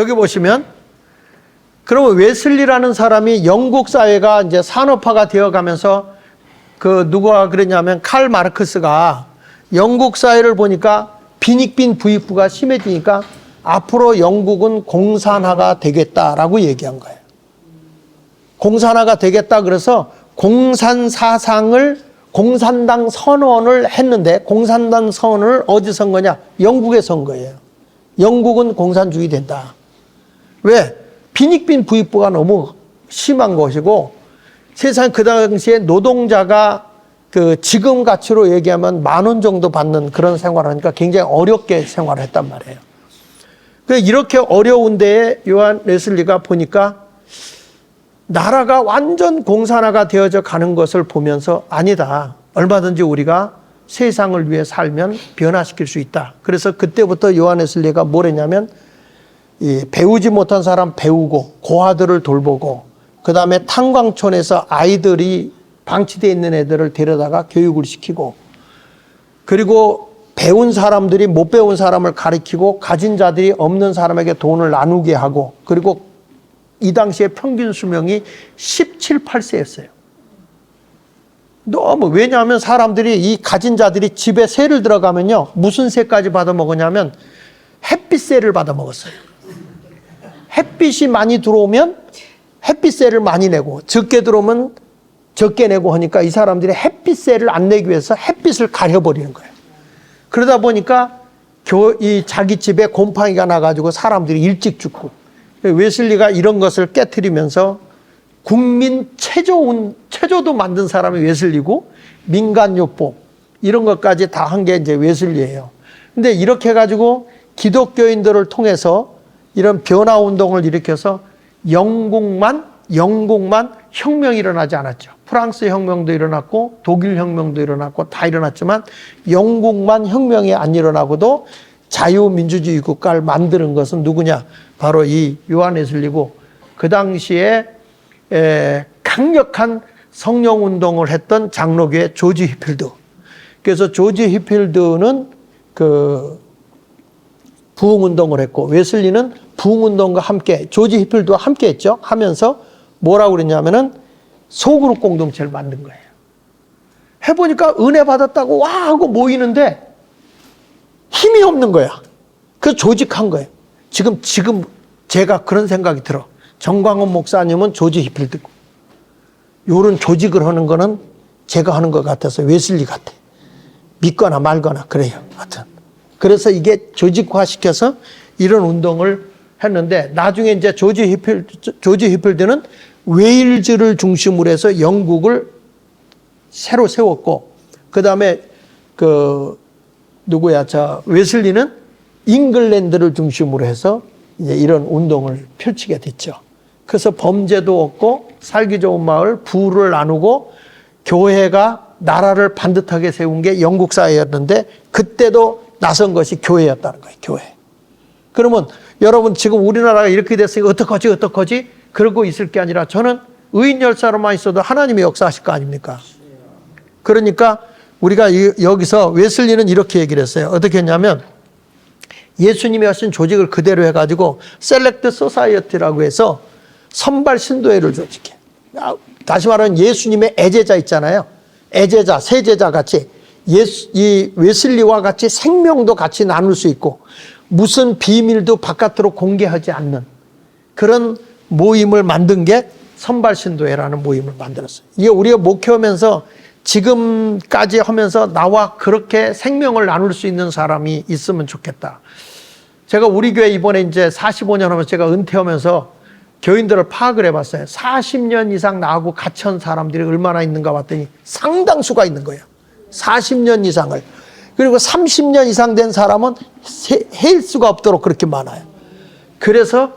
여기 보시면 그러면 웨슬리라는 사람이 영국 사회가 이제 산업화가 되어 가면서 그 누가 그랬냐면 칼 마르크스가 영국 사회를 보니까 빈익빈 부익부가 심해지니까 앞으로 영국은 공산화가 되겠다라고 얘기한 거예요. 공산화가 되겠다 그래서 공산 사상을 공산당 선언을 했는데 공산당 선언을 어디서 한 거냐? 영국에 선 거예요. 영국은 공산주의 된다. 왜? 빈익빈 부익부가 너무 심한 것이고 세상 그 당시에 노동자가 그 지금 가치로 얘기하면 만 원 정도 받는 그런 생활을 하니까 굉장히 어렵게 생활을 했단 말이에요. 그 이렇게 어려운 데에 요한 레슬리가 보니까 나라가 완전 공산화가 되어져 가는 것을 보면서 아니다. 얼마든지 우리가 세상을 위해 살면 변화시킬 수 있다. 그래서 그때부터 요한 레슬리가 뭘 했냐면 이 배우지 못한 사람 배우고 고아들을 돌보고 그 다음에 탄광촌에서 아이들이 방치되어 있는 애들을 데려다가 교육을 시키고 그리고 배운 사람들이 못 배운 사람을 가리키고 가진 자들이 없는 사람에게 돈을 나누게 하고 그리고 이 당시에 평균 수명이 17, 8세였어요. 너무 왜냐하면 사람들이 이 가진 자들이 집에 세를 들어가면요 무슨 세까지 받아 먹었냐면 햇빛세를 받아 먹었어요. 햇빛이 많이 들어오면 햇빛세를 많이 내고 적게 들어오면 적게 내고 하니까 이 사람들이 햇빛세를 안 내기 위해서 햇빛을 가려버리는 거예요. 그러다 보니까 교, 이 자기 집에 곰팡이가 나가지고 사람들이 일찍 죽고 웨슬리가 이런 것을 깨뜨리면서 국민 체조 체조도 만든 사람이 웨슬리고 민간요법 이런 것까지 다 한 게 이제 웨슬리예요. 근데 이렇게 해가지고 기독교인들을 통해서 이런 변화 운동을 일으켜서 영국만 영국만 혁명이 일어나지 않았죠. 프랑스 혁명도 일어났고 독일 혁명도 일어났고 다 일어났지만 영국만 혁명이 안 일어나고도 자유민주주의 국가를 만드는 것은 누구냐? 바로 이 요한 웨슬리고 그 당시에 에, 강력한 성령 운동을 했던 장로교의 조지 히필드. 그래서 조지 히필드는 그 부흥 운동을 했고 웨슬리는 부흥 운동과 함께 조지 히필드와 함께 했죠. 하면서 뭐라고 그랬냐면은 소그룹 공동체를 만든 거예요. 해보니까 은혜 받았다고 와 하고 모이는데 힘이 없는 거야. 그 조직한 거예요. 지금 지금 제가 그런 생각이 들어. 정광훈 목사님은 조지 히필드고 요런 조직을 하는 거는 제가 하는 것 같아서 웨슬리 같아. 믿거나 말거나 그래요. 하여튼. 그래서 이게 조직화 시켜서 이런 운동을 했는데 나중에 이제 조지 히필드, 조지 히필드는 웨일즈를 중심으로 해서 영국을 새로 세웠고 그 다음에 그 누구야 저 웨슬리는 잉글랜드를 중심으로 해서 이제 이런 운동을 펼치게 됐죠. 그래서 범죄도 없고 살기 좋은 마을 부를 나누고 교회가 나라를 반듯하게 세운 게 영국 사회였는데 그때도 나선 것이 교회였다는 거예요. 교회. 그러면 여러분 지금 우리나라가 이렇게 됐으니까 어떡하지 어떡하지 그러고 있을 게 아니라 저는 의인 열사로만 있어도 하나님의 역사하실 거 아닙니까? 그러니까 우리가 여기서 웨슬리는 이렇게 얘기를 했어요. 어떻게 했냐면 예수님이 하신 조직을 그대로 해가지고 셀렉트 소사이어티라고 해서 선발 신도회를 조직해. 다시 말하면 예수님의 애제자 있잖아요. 애제자, 세제자 같이 예수, 이 웨슬리와 같이 생명도 같이 나눌 수 있고 무슨 비밀도 바깥으로 공개하지 않는 그런 모임을 만든 게 선발신도회라는 모임을 만들었어요. 이게 우리가 목회하면서 지금까지 하면서 나와 그렇게 생명을 나눌 수 있는 사람이 있으면 좋겠다. 제가 우리 교회 이번에 이제 45년 하면서 제가 은퇴하면서 교인들을 파악을 해봤어요. 40년 이상 나하고 같이 한 사람들이 얼마나 있는가 봤더니 상당수가 있는 거예요. 40년 이상을. 그리고 30년 이상 된 사람은 헬 수가 없도록 그렇게 많아요. 그래서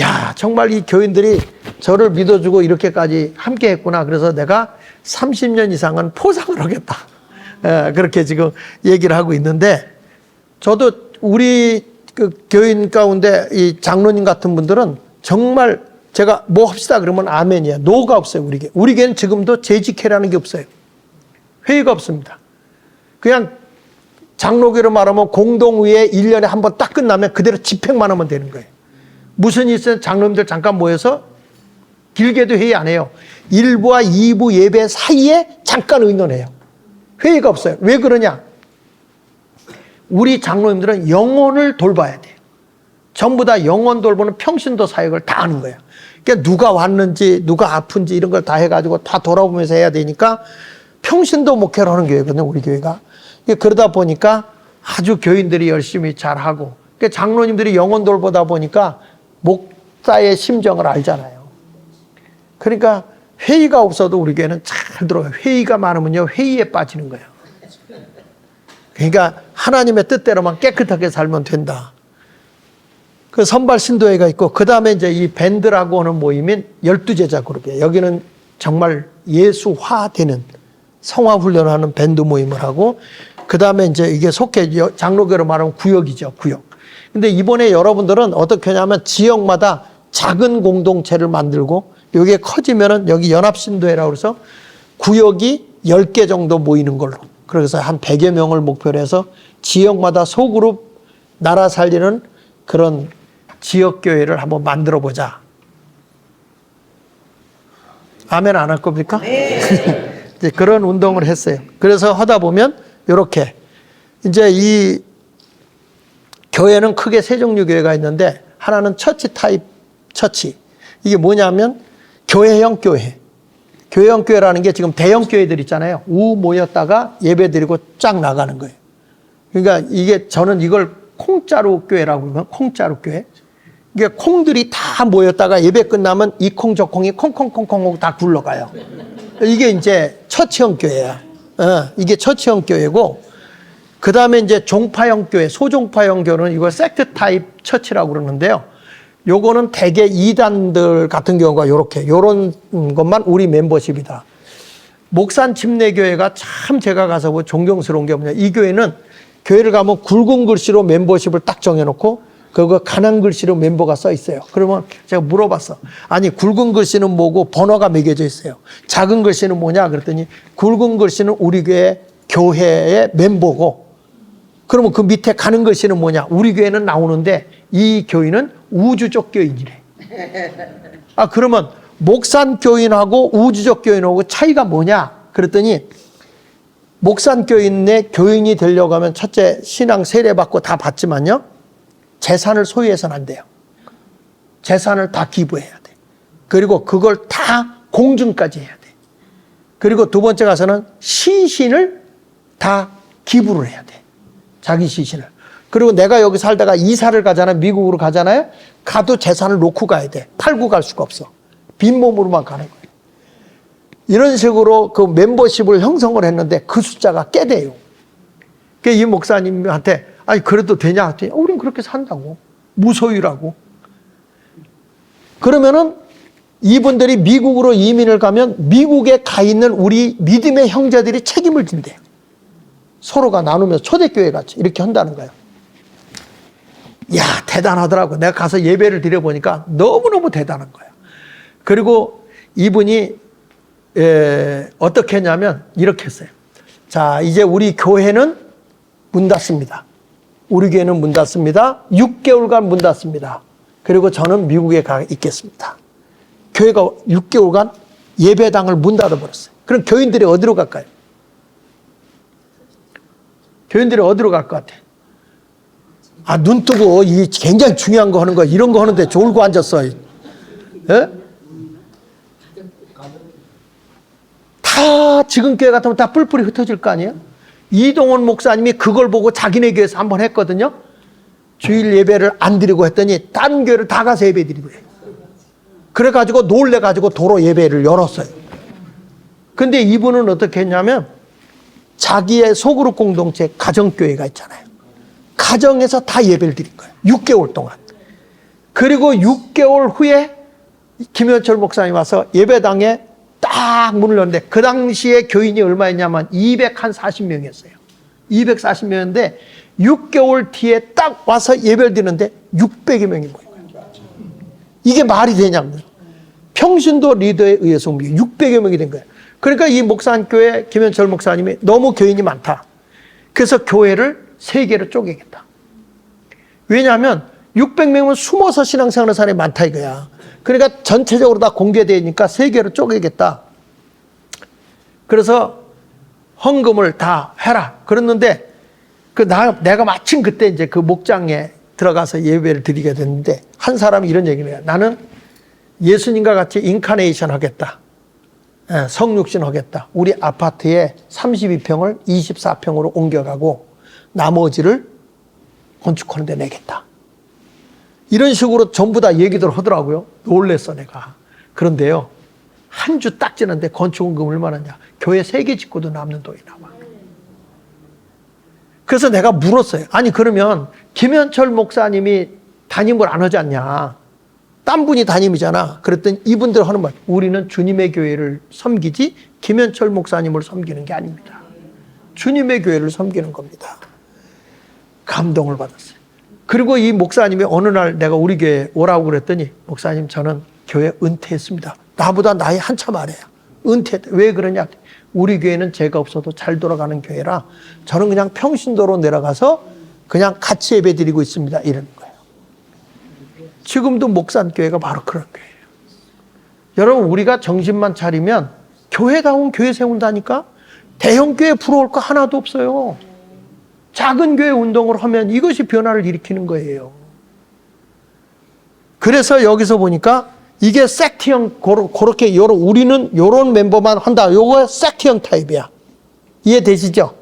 야 정말 이 교인들이 저를 믿어주고 이렇게까지 함께 했구나. 그래서 내가 30년 이상은 포상을 하겠다. 에, 그렇게 지금 얘기를 하고 있는데 저도 우리 그 교인 가운데 이 장로님 같은 분들은 정말 제가 뭐 합시다 그러면 아멘이야. 노가 없어요, 우리게. 우리게는 지금도 재직회라는 게 없어요. 회의가 없습니다. 그냥 장로교로 말하면 공동의회 1년에 한 번 딱 끝나면 그대로 집행만 하면 되는 거예요. 무슨 일 있으면 장로님들 잠깐 모여서 길게도 회의 안 해요. 1부와 2부 예배 사이에 잠깐 의논해요. 회의가 없어요. 왜 그러냐? 우리 장로님들은 영혼을 돌봐야 돼요. 전부 다 영혼 돌보는 평신도 사역을 다 하는 거예요. 그러니까 누가 왔는지, 누가 아픈지 이런 걸 다 해가지고 다 돌아보면서 해야 되니까 평신도 목회를 하는 교회거든요, 우리 교회가. 그러다 보니까 아주 교인들이 열심히 잘하고, 그러니까 장로님들이 영혼 돌보다 보니까 목사의 심정을 알잖아요. 그러니까 회의가 없어도 우리 교회는 잘 들어가요. 회의가 많으면요, 회의에 빠지는 거예요. 그러니까 하나님의 뜻대로만 깨끗하게 살면 된다. 그 선발 신도회가 있고 그 다음에 이제 이 밴드라고 하는 모임인 열두 제자 그룹이에요. 여기는 정말 예수화되는 성화 훈련하는 밴드 모임을 하고 그 다음에 이제 이게 속해 장로교로 말하면 구역이죠 구역. 근데 이번에 여러분들은 어떻게 하냐면 지역마다 작은 공동체를 만들고 여기에 커지면은 여기 연합신도회라고 해서 구역이 10개 정도 모이는 걸로. 그래서 한 100여 명을 목표로 해서 지역마다 소그룹 나라 살리는 그런 지역교회를 한번 만들어 보자. 아멘 안 할 겁니까? 이제 그런 운동을 했어요. 그래서 하다 보면 이렇게 이제 이 교회는 크게 세 종류 교회가 있는데 하나는 처치 타입 처치. 이게 뭐냐면 교회형 교회. 교회형 교회라는 게 지금 대형 교회들 있잖아요. 우 모였다가 예배 드리고 쫙 나가는 거예요. 그러니까 이게 저는 이걸 콩자루 교회라고 그러면 콩자루 교회. 이게 콩들이 다 모였다가 예배 끝나면 이 콩 저 콩이 콩콩콩콩 다 굴러가요. 이게 이제 처치형 교회야. 어, 이게 처치형 교회고 그 다음에 이제 종파형 교회, 소종파형 교회는 이걸 섹트 타입 처치라고 그러는데요. 요거는 대개 이단들 같은 경우가 요렇게 요런 것만 우리 멤버십이다. 목산 침례교회가 참 제가 가서 뭐 존경스러운 게 뭐냐. 이 교회는 교회를 가면 굵은 글씨로 멤버십을 딱 정해놓고 그거 가난 글씨로 멤버가 써 있어요. 그러면 제가 물어봤어. 아니 굵은 글씨는 뭐고 번호가 매겨져 있어요. 작은 글씨는 뭐냐 그랬더니 굵은 글씨는 우리 교회 교회의 멤버고 그러면 그 밑에 가는 글씨는 뭐냐? 우리 교회는 나오는데 이 교인은 우주적 교인이래. 아 그러면 목산 교인하고 우주적 교인하고 차이가 뭐냐? 그랬더니 목산 교인의 교인이 되려고 하면 첫째 신앙 세례 받고 다 받지만요. 재산을 소유해서는 안 돼요. 재산을 다 기부해야 돼. 그리고 그걸 다 공증까지 해야 돼. 그리고 두 번째 가서는 시신을 다 기부를 해야 돼. 자기 시신을. 그리고 내가 여기 살다가 이사를 가잖아요. 미국으로 가잖아요. 가도 재산을 놓고 가야 돼. 팔고 갈 수가 없어. 빈몸으로만 가는 거예요. 이런 식으로 그 멤버십을 형성을 했는데 그 숫자가 꽤 돼요. 그이 목사님한테 아니 그래도 되냐? 했더니 어, 우린 그렇게 산다고. 무소유라고. 그러면은 이분들이 미국으로 이민을 가면 미국에 가 있는 우리 믿음의 형제들이 책임을 진대요 서로가 나누면서 초대교회 같이 이렇게 한다는 거예요. 야 대단하더라고. 내가 가서 예배를 드려보니까 너무너무 대단한 거예요 그리고 이분이 에, 어떻게 했냐면 이렇게 했어요. 자 이제 우리 교회는 문 닫습니다 우리 교회는 문 닫습니다. 6개월간 문 닫습니다. 그리고 저는 미국에 가 있겠습니다. 교회가 6개월간 예배당을 문 닫아버렸어요. 그럼 교인들이 어디로 갈까요? 교인들이 어디로 갈 것 같아? 아, 눈 뜨고 이 굉장히 중요한 거 하는 거, 이런 거 하는데 졸고 앉았어. 예? 다 지금 교회 같으면 다 뿔뿔이 흩어질 거 아니에요? 이동원 목사님이 그걸 보고 자기네 교회에서 한 번 했거든요. 주일 예배를 안 드리고 했더니 딴 교회를 다 가서 예배 드리고 해요. 그래가지고 놀래가지고 도로 예배를 열었어요. 근데 이분은 어떻게 했냐면 자기의 소그룹 공동체 가정교회가 있잖아요. 가정에서 다 예배를 드린 거예요. 6개월 동안. 그리고 6개월 후에 김현철 목사님 와서 예배당에 딱 문을 열는데 그 당시에 교인이 얼마였냐면 240명이었어요. 240명인데 6개월 뒤에 딱 와서 예배를 드는데 600여 명이 모인 거예요. 이게 말이 되냐고요. 평신도 리더에 의해서 600여 명이 된 거예요. 그러니까 이 목사교회 김현철 목사님이 너무 교인이 많다. 그래서 교회를 세 개로 쪼개겠다. 왜냐하면 600명은 숨어서 신앙생활 하는 사람이 많다 이거야. 그러니까 전체적으로 다 공개되니까 세 개로 쪼개겠다. 그래서 헌금을 다 해라. 그랬는데 그 나, 내가 마침 그때 이제 그 목장에 들어가서 예배를 드리게 됐는데 한 사람이 이런 얘기를 해요. 나는 예수님과 같이 인카네이션 하겠다. 예, 성육신 하겠다. 우리 아파트에 32평을 24평으로 옮겨가고 나머지를 건축하는 데 내겠다. 이런 식으로 전부 다 얘기들 하더라고요. 놀랬어, 내가. 그런데요, 한 주 딱 지났는데 건축원금 얼마나냐? 교회 세 개 짓고도 남는 돈이 나와. 그래서 내가 물었어요. 아니, 그러면 김현철 목사님이 담임을 안 하지 않냐? 딴 분이 담임이잖아. 그랬더니 이분들 하는 말, 우리는 주님의 교회를 섬기지 김현철 목사님을 섬기는 게 아닙니다. 주님의 교회를 섬기는 겁니다. 감동을 받았어요. 그리고 이 목사님이 어느 날 내가 우리 교회 오라고 그랬더니 목사님 저는 교회 은퇴했습니다. 나보다 나이 한참 아래야. 은퇴. 왜 그러냐? 우리 교회는 제가 없어도 잘 돌아가는 교회라 저는 그냥 평신도로 내려가서 그냥 같이 예배 드리고 있습니다. 이러는 거예요. 지금도 목산 교회가 바로 그런 교회예요. 여러분 우리가 정신만 차리면 교회다운 교회 세운다니까 대형 교회 부러울 거 하나도 없어요. 작은 교회 운동을 하면 이것이 변화를 일으키는 거예요. 그래서 여기서 보니까 이게 섹트형 그렇게 요런 우리는 요런 멤버만 한다. 요거 섹트형 타입이야. 이해되시죠?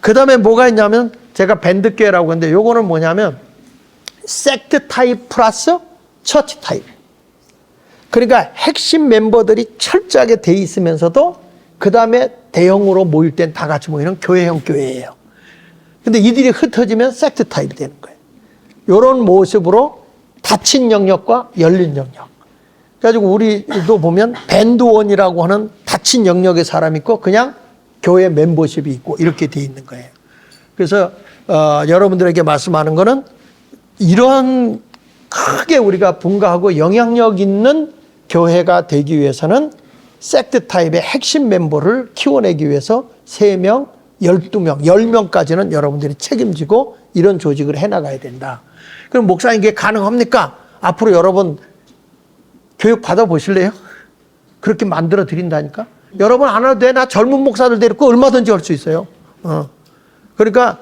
그다음에 뭐가 있냐면 제가 밴드교회라고 하는데 요거는 뭐냐면 섹트 타입 플러스 처치 타입. 그러니까 핵심 멤버들이 철저하게 돼 있으면서도 그다음에 대형으로 모일 땐 다 같이 모이는 교회형 교회예요. 근데 이들이 흩어지면 섹트 타입이 되는 거예요. 요런 모습으로 닫힌 영역과 열린 영역. 그래가지고 우리도 보면 밴드원이라고 하는 닫힌 영역의 사람이 있고 그냥 교회 멤버십이 있고 이렇게 돼 있는 거예요. 그래서 어, 여러분들에게 말씀하는 거는 이런 크게 우리가 분가하고 영향력 있는 교회가 되기 위해서는 섹트 타입의 핵심 멤버를 키워내기 위해서 3명, 12명, 10명까지는 여러분들이 책임지고 이런 조직을 해나가야 된다. 그럼 목사님 이게 가능합니까? 앞으로 여러분 교육 받아 보실래요? 그렇게 만들어 드린다니까? 여러분 안 해도 돼. 나 젊은 목사들 데리고 얼마든지 할 수 있어요. 어. 그러니까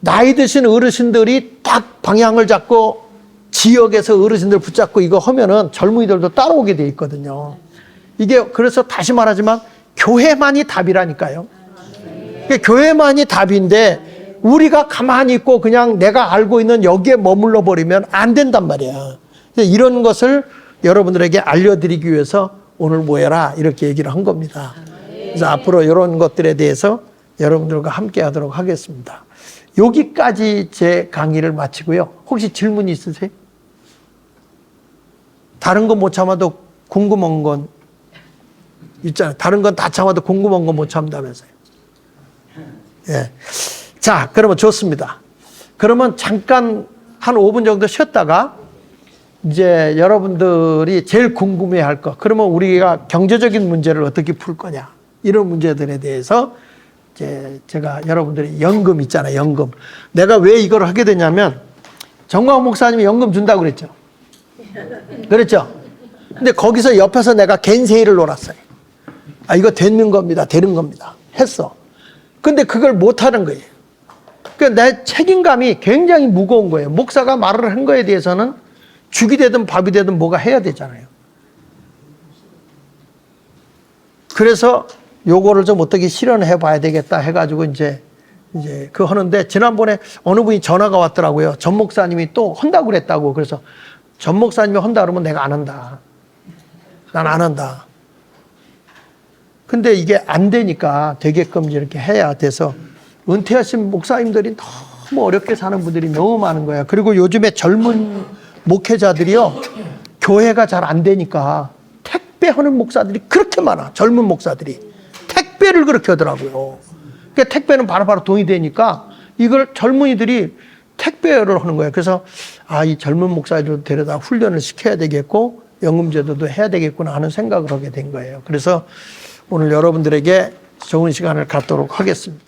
나이 드신 어르신들이 딱 방향을 잡고 지역에서 어르신들 붙잡고 이거 하면은 젊은이들도 따라오게 돼 있거든요. 이게 그래서 다시 말하지만 교회만이 답이라니까요. 그러니까 교회만이 답인데 우리가 가만히 있고 그냥 내가 알고 있는 여기에 머물러 버리면 안 된단 말이야. 이런 것을 여러분들에게 알려드리기 위해서 오늘 모여라 이렇게 얘기를 한 겁니다. 그래서 앞으로 이런 것들에 대해서 여러분들과 함께 하도록 하겠습니다. 여기까지 제 강의를 마치고요. 혹시 질문 있으세요? 다른 거못 참아도 궁금한 건 있잖아요. 다른 건 다 참아도 궁금한 건 못 참다면서요. 예. 자, 그러면 좋습니다. 그러면 잠깐 한 5분 정도 쉬었다가 이제 여러분들이 제일 궁금해 할 거. 그러면 우리가 경제적인 문제를 어떻게 풀 거냐. 이런 문제들에 대해서 이제 제가 여러분들이 연금 있잖아요. 연금. 내가 왜 이걸 하게 되냐면 정광 목사님이 연금 준다고 그랬죠. 그랬죠. 근데 거기서 옆에서 내가 겐세이를 놀았어요. 아, 이거 되는 겁니다. 되는 겁니다. 했어. 근데 그걸 못 하는 거예요. 그러니까 내 책임감이 굉장히 무거운 거예요. 목사가 말을 한 거에 대해서는 죽이 되든 밥이 되든 뭐가 해야 되잖아요. 그래서 요거를 좀 어떻게 실현해 봐야 되겠다 해가지고 이제 이제 그 하는데 지난번에 어느 분이 전화가 왔더라고요. 전 목사님이 또 한다고 그랬다고. 그래서 전 목사님이 한다 그러면 내가 안 한다. 난 안 한다. 근데 이게 안 되니까 되게끔 이렇게 해야 돼서 은퇴하신 목사님들이 너무 어렵게 사는 분들이 너무 많은 거야. 그리고 요즘에 젊은 목회자들이요. 교회가 잘 안 되니까 택배하는 목사들이 그렇게 많아. 젊은 목사들이. 택배를 그렇게 하더라고요. 그러니까 택배는 바로 바로 돈이 되니까 이걸 젊은이들이 택배를 하는 거예요. 그래서 아, 이 젊은 목사들도 데려다 훈련을 시켜야 되겠고 연금제도도 해야 되겠구나 하는 생각을 하게 된 거예요. 그래서 오늘 여러분들에게 좋은 시간을 갖도록 하겠습니다.